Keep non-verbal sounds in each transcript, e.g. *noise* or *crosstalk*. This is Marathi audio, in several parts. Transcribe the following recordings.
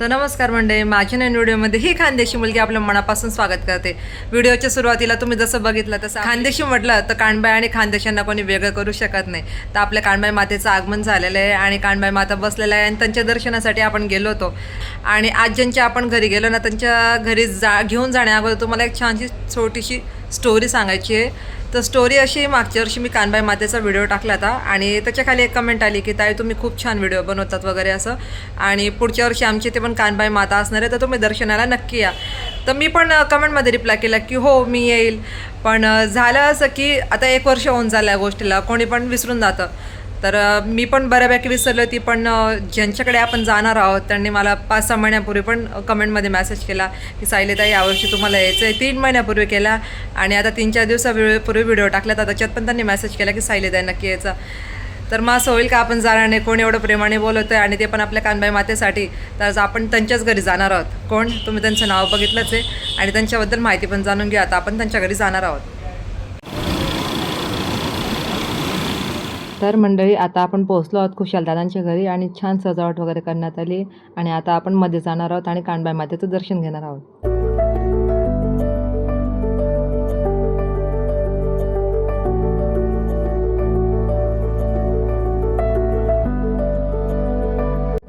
तर नमस्कार मंडळी माझ्या नवीन व्हिडिओमध्ये ही खानदेशी मुलगी आपल्या मनापासून स्वागत करते. व्हिडिओच्या सुरुवातीला तुम्ही जसं बघितलं तसं खानदेशी म्हटलं तर कानबाई आणि खानदेशांना कोणी वेगळं करू शकत नाही. तर आपल्या कानबाई मातेचं आगमन झालेलं आहे आणि कानबाई माता बसलेलं आहे आणि त्यांच्या दर्शनासाठी आपण गेलो होतो. आणि आज ज्यांच्या आपण घरी गेलो ना त्यांच्या घरी जा घेऊन जाण्याअगोदर तुम्हाला एक छानशी छोटीशी स्टोरी सांगायची आहे. तर स्टोरी अशी मागच्या वर्षी मी कानबाई मातेचा व्हिडिओ टाकला होता आणि त्याच्याखाली एक कमेंट आली की ताई तुम्ही खूप छान व्हिडिओ बनवतात वगैरे असं. आणि पुढच्या वर्षी आमची इथे पण कानबाई माता असणार आहे तर तुम्ही दर्शनाला नक्की या. तर मी पण कमेंटमध्ये रिप्लाय केला की हो मी येईल. पण झालं असं की आता एक वर्ष होऊन झालं या गोष्टीला. कोणी पण विसरून जातं. तर मी पण बऱ्यापैकी विसरली होती पण ज्यांच्याकडे आपण जाणार आहोत त्यांनी मला पाच सहा महिन्यापूर्वी पण कमेंटमध्ये मेसेज केला की सायलीताई यावर्षी तुम्हाला यायचं आहे. तीन महिन्यापूर्वी केला आणि आता तीन चार दिवसापूर्वी व्हिडिओ टाकला तर त्याच्यात पण त्यांनी मेसेज केला की सायलीताई नक्की यायचा. तर मग असं होईल का आपण जाणार नाही? कोण एवढं प्रेमाने बोलवतं आहे आणि ते पण आपल्या कानबाई मातेसाठी? तर आज आपण त्यांच्याच घरी जाणार आहोत. कोण? तुम्ही त्यांचं नाव बघितलंच आहे आणि त्यांच्याबद्दल माहिती पण जाणून घ्या आता आपण त्यांच्या घरी जाणार आहोत. तर मंडळी आता आपण पोहोचलो आहोत खुशालदादांच्या घरी आणि छान सजावट वगैरे करण्यात आली आणि आता आपण मध्ये जाणार आहोत आणि कानबाई मातेचं दर्शन घेणार आहोत.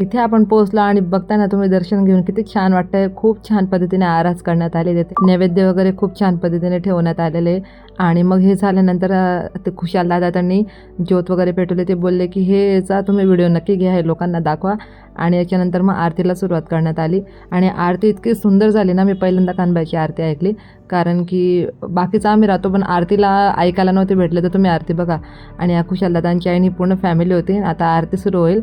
इथे आपण पोहोचलो आणि बघताना तुम्ही दर्शन घेऊन किती छान वाटतंय. खूप छान पद्धतीने आरास करण्यात आले तिथे नैवेद्य वगैरे खूप छान पद्धतीने ठेवण्यात आलेले आणि मग हे झाल्यानंतर ते खुशाल दादा त्यांनी ज्योत वगैरे पेटवले. ते बोलले की हे याचा तुम्ही व्हिडिओ नक्की घ्या हे लोकांना दाखवा. आणि याच्यानंतर मग आरतीला सुरुवात करण्यात आली. आणि आरती इतकी सुंदर झाली ना मी पहिल्यांदा कानबाईची आरती ऐकली. कारण की बाकीचं आम्ही राहतो पण आरतीला ऐकायला नव्हते भेटले तर तुम्ही आरती बघा. आणि या खुशाल दादांची आईनी पूर्ण फॅमिली होती. आता आरती सुरू होईल.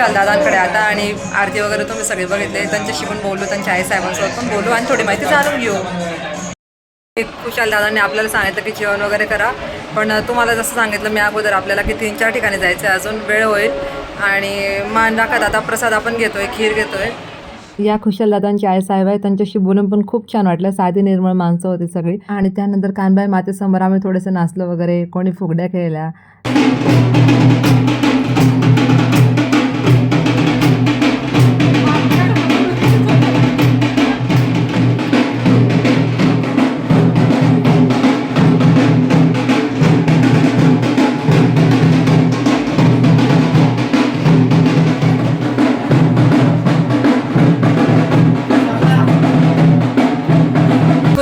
विशाल कुशाल दादांकडे आता आणि आरती वगैरे तुम्ही सगळे बघितले. त्यांच्याशी पण बोललो त्यांच्या आई साहेबांसोबत पण बोलू आणि थोडी माहिती जाणून घेऊ. कुशाल दादांनी आपल्याला सांगितलं की जेवण वगैरे करा. पण तुम्हाला जसं सांगितलं मी अगोदर आपल्याला की तीन चार ठिकाणी जायचं आहे. अजून वेळ होईल. आणि मान राखत आता प्रसाद आपण घेतोय खीर घेतोय. या खुशाल दादांची आई साहेब आहे त्यांच्याशी बोलून पण खूप छान वाटलं. साधी निर्मळ माणसं होती सगळी. आणि त्यानंतर कानबाई मातेसमोर आम्ही थोडेसे नाचलं वगैरे कोणी फुगड्या खेळल्या.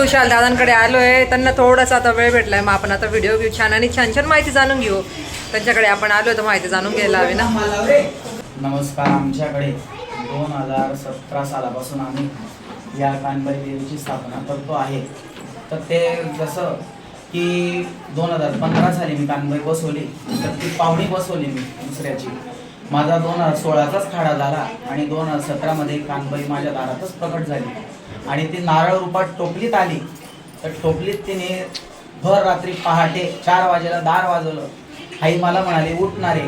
खुशाल दादांकडे आलो आहे त्यांना थोडासा आता वेळ भेटलाय मग आपण आता व्हिडिओ घेऊ. छान आणि छान छान माहिती जाणून घेऊ. त्यांच्याकडे आपण आलो तर माहिती जाणून घ्यायला हवी ना? नमस्कार आमच्याकडे दोन हजार सतरा सालापासून आम्ही या कानबाई देवीची स्थापना करतो आहे. तर ते जसं की दोन हजार पंधरा साली मी कानबाई बसवली तर ती पाहुणी बसवली मी दुसऱ्याची. माझा दोन हजार सोळाचाच खाडा झाला आणि दोन हजार सतरामध्ये कानबाई माझ्या दारातच प्रकट झाली. आणि ती नारळ रूपात टोपलीत आली. तर टोपलीत तिने भर रात्री पहाटे चार वाजेला दार वाजवलं. आई मला म्हणाली उठणारे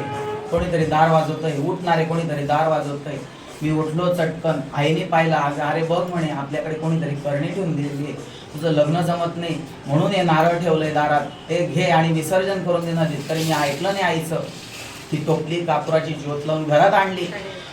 कोणीतरी दार वाजवतंय उठणारे कोणीतरी दार वाजवतंय. मी उठलो चटकन. आईने पाहिला अरे बघ म्हणे आपल्याकडे कोणीतरी करणी ठेवून दिलेली आहे. तुझं लग्न जमत नाही. म्हणून हे नारळ ठेवलंय दारात. ते घे आणि विसर्जन करून देणं तरी मी ऐकलं नाही आईचं. ती टोपली कापुराची ज्योत लावून घरात आणली.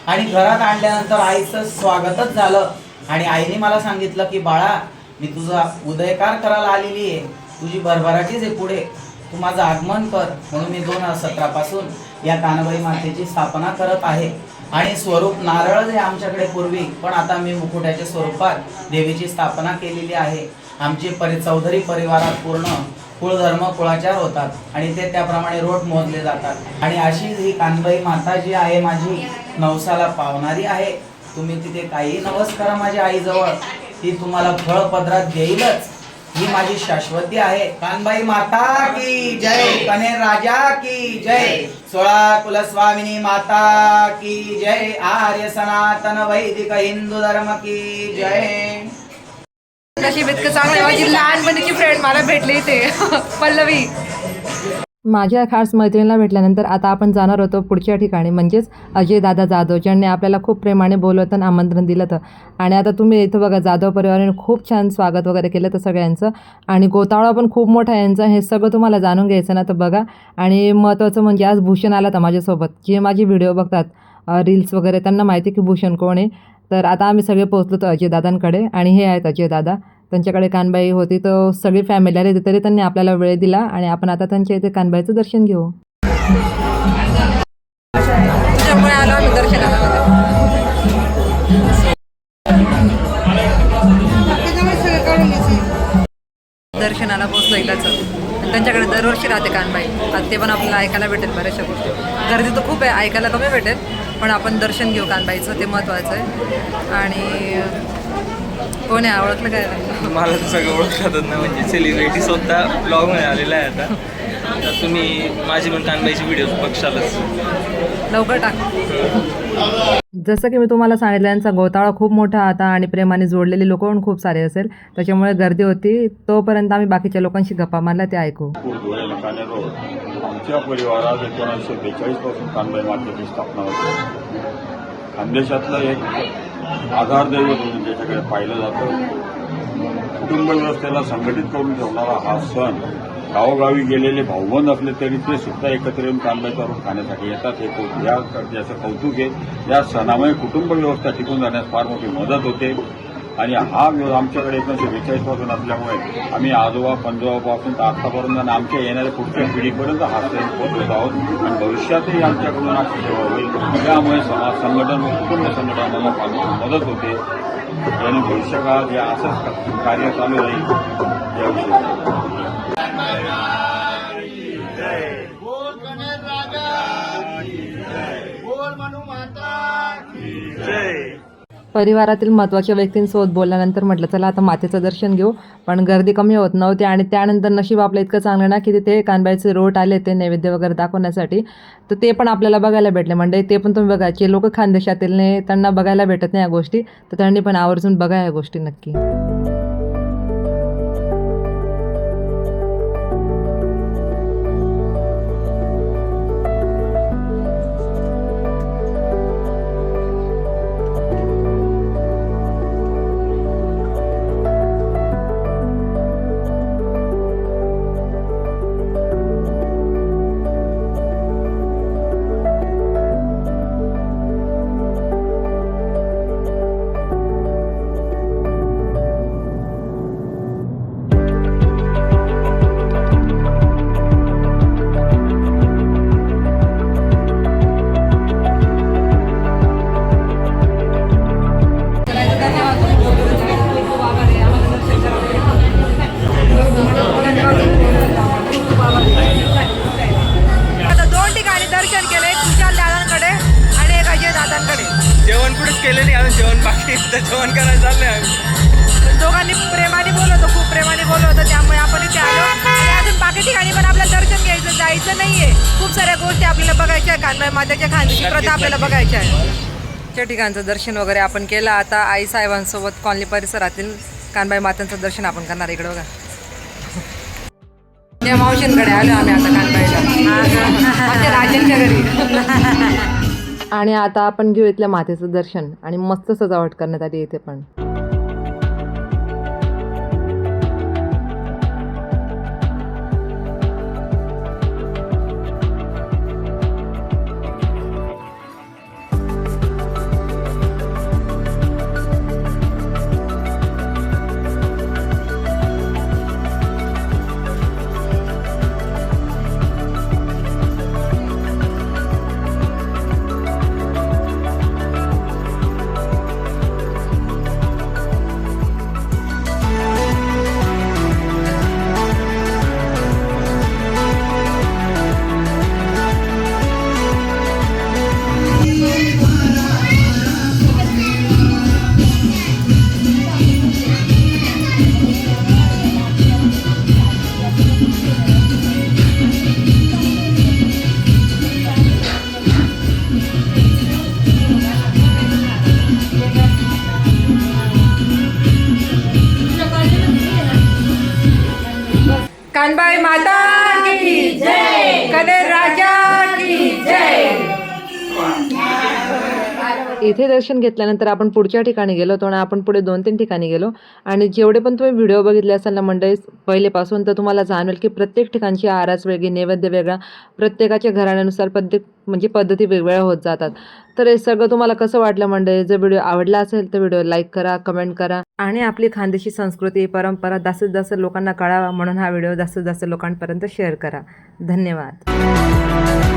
आणि घरात आणल्यानंतर आईचं स्वागतच झालं. आणि आईने मला सांगितलं की बाळा मी तुझा उदयकार करायला आलेली आहे. तुझी भरभराटीच आहे पुढे. तू माझं आगमन कर. म्हणून मी दोन हजार सतरापासून या कानबाई मातेची स्थापना करत आहे. आणि स्वरूप नारळ आहे आमच्याकडे पूर्वी पण आता मी मुकुट्याच्या स्वरूपात देवीची स्थापना केलेली आहे. आमचे परि चौधरी परिवारात पूर्ण कुळधर्म कुळाचार होतात आणि ते त्याप्रमाणे रोट मोजले जातात. आणि अशीच ही कानबाई माता जी आहे माझी नवसाला पावणारी आहे. तुम्ही तिथे काही नवस करा माझ्या आईजवळ. ती तुम्हाला फळ पदरात देईलच. ही माझी शाश्वती आहे. कानबाई माता की जय? कने राजा की जय? सोळा कुलस्वामिनी माता की जय? आर्य सनातन वैदिक हिंदू धर्म की जय? नशीब इतकं चांगलं माझी लहानपणीची फ्रेंड मला भेटली ते *laughs* पल्लवी. माझ्या खास मैत्रिणीला भेटल्यानंतर आता आपण जाणार होतो पुढच्या ठिकाणी. म्हणजेच अजय दादा जाधव ज्यांनी आपल्याला खूप प्रेमाने बोलवतं आणि आमंत्रण दिलं तर आणि आता तुम्ही इथं बघा जाधव परिवाराने खूप छान स्वागत वगैरे केलं तर सगळ्यांचं. आणि गोतावळा पण खूप मोठा आहे यांचा. हे सगळं तुम्हाला जाणून घ्यायचं ना तर बघा. आणि महत्त्वाचं म्हणजे आज भूषण आला तर माझ्यासोबत. जे माझे व्हिडिओ बघतात रील्स वगैरे त्यांना माहिती की भूषण कोण आहे. तर आता आम्ही सगळे पोहोचलो तर अजयदादांकडे आणि हे आहेत अजयदादा. त्यांच्याकडे कानबाई होती तर सगळी फॅमिली आली तरी त्यांनी आपल्याला वेळ दिला आणि आपण आता त्यांच्या इथे कानबाईचं दर्शन घेऊ. दर्शनाला. पोहोचलो एकदाच त्यांच्याकडे दरवर्षी राहते कानबाई. ते पण आपल्याला ऐकायला भेटेल बऱ्याचशा गोष्टी. गर्दी तर खूप आहे ऐकायला कमी भेटेल. पण आपण दर्शन घेऊ कानबाईचं ते महत्त्वाचं आहे. आणि कोण आहे? ओळखलं काय? मला तर सगळं ओळखतात ना म्हणजे सेलिब्रिटी स्वतः ब्लॉगमध्ये आलेला आहे आता. तर तुम्ही माझी पण कानबाईची व्हिडिओ बघशालच. लवकर टाक. जसं की मी तुम्हाला सांगितलं यांचा गोताळा खूप मोठा होता आणि प्रेमाने जोडलेले लोक पण खूप सारे असेल. त्याच्यामुळे गर्दी होती. तोपर्यंत आम्ही बाकीच्या लोकांशी गप्पा मारल्या ते ऐकू. आमच्या परिवारात एकोणीसशे बेचाळीसपासून कानबाई मातेची स्थापना होती. खानदेशातलं एक आधारदैवत म्हणून ज्याच्याकडे पाहिलं जातं कुटुंब व्यवस्थेला संघटित करून ठेवणारा हा सण गावोगावी गेलेले भाऊबंद असले तरी ते सुद्धा एकत्र येऊन कांदा करून खाण्यासाठी येतात. हे याचं कौतुक आहे. या सणामुळे कुटुंब व्यवस्था टिकून जाण्यास फार मोठी मदत होते. आणि हा विरोध आमच्याकडे एकोणीशे बेचाळीसपासून असल्यामुळे आम्ही आजोबा पंजोबापासून तर आतापर्यंत आणि आमच्या येणाऱ्या पुढच्या पिढीपर्यंत हा सण पोहोचत आहोत. आणि भविष्यातही आमच्याकडून अशी सेवा होईल. त्यामुळे समाज संघटन व कुटुंब संघटनाला मदत होते. आणि भविष्यकाळात हे असंच कार्य चालू राहील याविषयी. परिवारातील महत्त्वाच्या व्यक्तींसोबत बोलल्यानंतर म्हटलं चला आता मातेचं दर्शन घेऊ. पण गर्दी कमी होत नव्हती आणि त्यानंतर नशीब आपलं इतकं चांगलं ना की तिथे कानबाईचे रोट आले ते नैवेद्य वगैरे दाखवण्यासाठी. तर ते पण आपल्याला बघायला भेटले. म्हणजे ते पण तुम्ही बघायचे लोक खानदेशातील ने त्यांना बघायला भेटत नाही या गोष्टी. तर त्यांनी पण आवर्जून बघा या गोष्टी नक्की. कुठेच केलं नाही अजून जेवण बाकी आहे, तर जेवण करायला चाललंय आम्ही. दोघांनी प्रेमाने बोलवतो खूप प्रेमाने बोलवतो त्यामुळे आपण इथे आलो. आणि अजून बाकी ठिकाणी पण आपल्याला दर्शन घ्यायचं जायचं नाहीये. खूप साऱ्या गोष्टी आपल्याला बघायच्या आहे कानबाई मातेच्या खांद्याची प्रथा आपल्याला बघायच्या आहे त्या ठिकाणचं दर्शन वगैरे आपण केलं. आता आई साहेबांसोबत कॉलनी परिसरातील कानबाई मातांचं दर्शन आपण करणार इकडे बघा. त्या मावशींकडे आलो आम्ही आता कानबाईला माझ्या राजांच्या घरी. *laughs* आणि आता आपण घेऊ इथल्या मातेचं दर्शन आणि मस्त सजावट करण्यात आली इथे पण. माता इथे दर्शन घेतल्यानंतर आपण पुढच्या ठिकाणी गेलो होतो आणि आपण पुढे दोन तीन ठिकाणी गेलो. आणि जेवढे पण तुम्ही व्हिडिओ बघितले असाल ना मंडळी पहिलेपासून तर तुम्हाला जाणवेल की प्रत्येक ठिकाणची आरास वेगळी नैवेद्य वेगळा प्रत्येकाच्या घराण्यानुसार प्रत्येक म्हणजे पद्धती वेगवेगळ्या होत जातात. तर हे सगळं तुम्हाला कसं वाटलं मंडळी? जर व्हिडिओ आवडला असेल तर व्हिडिओ लाईक करा कमेंट करा आणि आपली खानदेशी संस्कृती परंपरा जास्तीत जास्त लोकांना कळावा म्हणून हा व्हिडिओ जास्तीत जास्त लोकांपर्यंत शेअर करा. धन्यवाद.